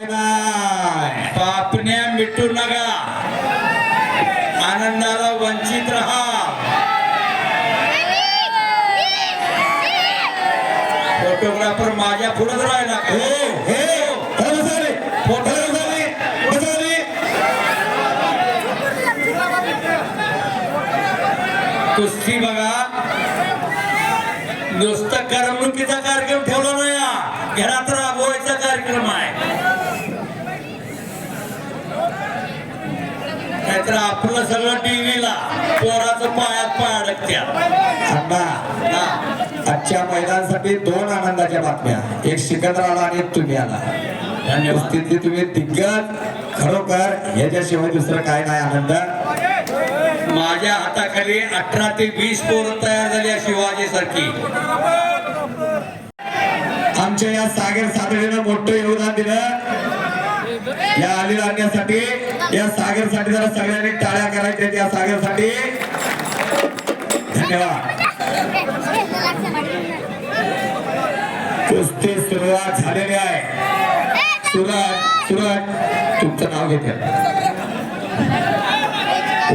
पापण्या मिटू नका. आनंदाला वंचित राहा. फोटोग्राफर माझ्या पुढेच राहिला? हे हे फोटो कुस्ती बघा. नुसतं करमणुकीचा कार्यक्रम ठेवला नाही. घरात राबवायचा कार्यक्रम आहे. नाहीतर आपलं सगळं टीव्हीला पोराचं पायात पाय अडकत्या. अण्णा आजच्या मैदानासाठी दोन आनंदाच्या बातम्या. एक सिकंदर आला आणि एक तुम्ही आला. धन्यवाद कुस्तीतले तुम्ही दिग्गज खरोखर ह्याच्याशिवाय दुसरं काय नाही आनंद. माझ्या हाताखाली अठरा ते वीस पोरं तयार झाली शिवाजी सारखी आमच्या या सागर सादरीनं मोठं योगदान दिलं. या आलेला आणण्यासाठी या सागरसाठी जरा सगळ्यांनी टाळ्या करायच्या या सागरसाठी. धन्यवाद. कुस्ती सुरुवात झालेली आहे. सुरत सुरत तुमचं नाव घेते.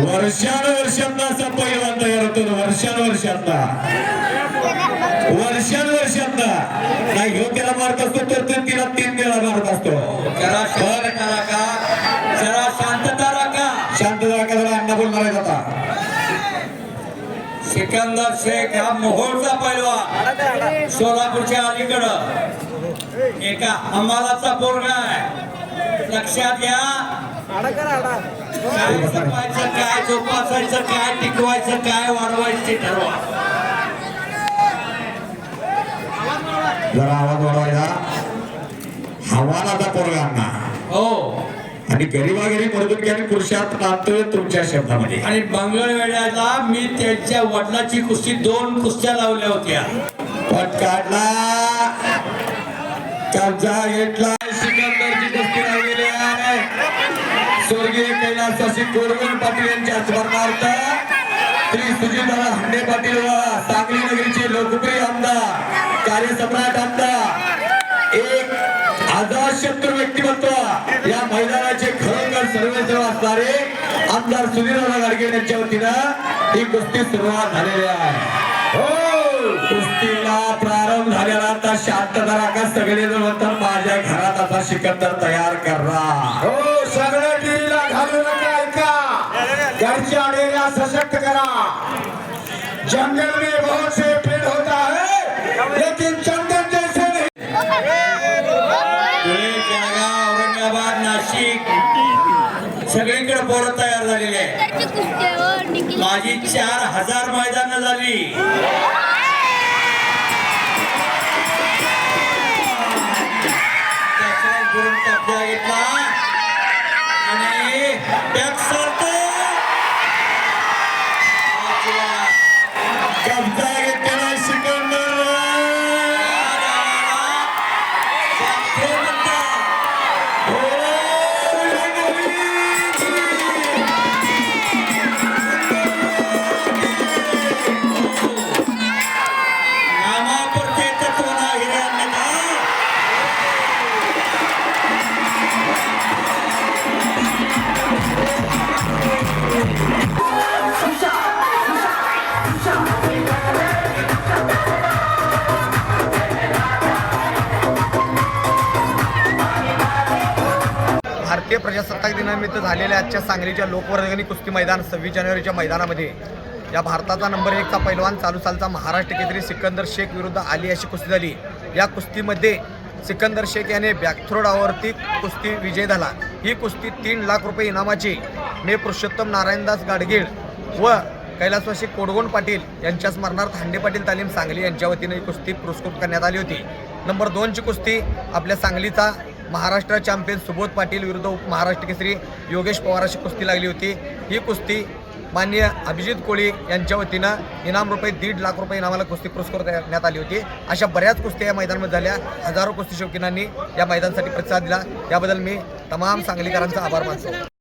वर्षानुवर्षांना असा पहिलवान तयार होतो. वर्षानुवर्षांना. वर्षानुवर्षांना. नाही ह्यो त्याला मारत असतो तर तीन तिला तीन वेळा मारत असतो. सिकंदर शेख हा मोहोळचा पैलवान. सोलापूरच्या अलीकडं. एका हमालाचा पोरगा आहे. लक्षात घ्या. काय जपायचं काय जोपासायचं काय टिकवायचं काय वाढवायचं ते ठरवा. जरा आवाज वाढवायचा. हवालाचा पोरगा हो. आणि गरीबा गरीब म्हणतो की आम्ही पुरुषात नांदतोय तुमच्या शब्दामध्ये. आणि मंगळवेढ्याला मी त्यांच्या वडिलाची कुस्ती दोन कुस्त्या लावल्या होत्या. पट काढला. कब्जा घेतला सिकंदरची कुस्ती लावलेली आहे. स्वर्गीय कोरगुण पाटील यांच्या स्मरणार्थ श्री सुजितदादा हंडे पाटील व सांगली नगरीचे लोकप्रिय आमदार कार्यसम्राट आमदार एक आजाद शत्रू व्यक्तिमत्व सुधीर गाडगे यांच्या वतीनं ही कुस्ती सुरुवात झालेली आहे. हो! कुस्तीला प्रारंभ झालेला आता शांतता राखा सगळे जण म्हणतात माझ्या घरात आता सिकंदर तयार करा. हो सगळ्या टीव्हीला घालू नका ऐका. घरच्या अडेला सशक्त करा. जंगल में बहुत से पेड़ होता है लेकिन चंद सगळीकडे पोरं तयार झालेली आहे माझी चार हजार मैदानं झाली. घेतला. आणि राष्ट्रीय प्रजासत्ताक दिनानिमित्त झालेल्या आजच्या सांगलीच्या लोकवर्गणी कुस्ती मैदान सव्वीस जानेवारीच्या मैदानामध्ये या भारताचा नंबर एकचा पैलवान चालू सालचा महाराष्ट्र केसरी सिकंदर शेख विरुद्ध आली अशी कुस्ती झाली. या कुस्तीमध्ये सिकंदर शेख याने बॅकथ्रोडावरती कुस्ती विजय झाला. ही कुस्ती तीन लाख रुपये इनामाची मे पुरुषोत्तम नारायणदास गाडगीळ व कैलासवासी कोडगोण पाटील यांच्या स्मरणार्थ हांडे पाटील तालीम सांगली यांच्या वतीने ही कुस्ती पुरस्कृत करण्यात आली होती. नंबर दोनची कुस्ती आपल्या सांगलीचा महाराष्ट्र चॅम्पियन सुबोध पाटील विरुद्ध उप महाराष्ट्र केसरी योगेश पवार अशी कुस्ती लागली होती. ही कुस्ती माननीय अभिजित कोळी यांच्या वतीनं इनाम रुपये दीड लाख रुपये इनामाला कुस्ती पुरस्कृत देण्यात आली होती. अशा बऱ्याच कुस्त्या या मैदानामध्ये झाल्या. हजारो कुस्ती शौकीनांनी या मैदानासाठी प्रतिसाद दिला. त्याबद्दल मी तमाम सांगलीकरांचा आभार मानतो.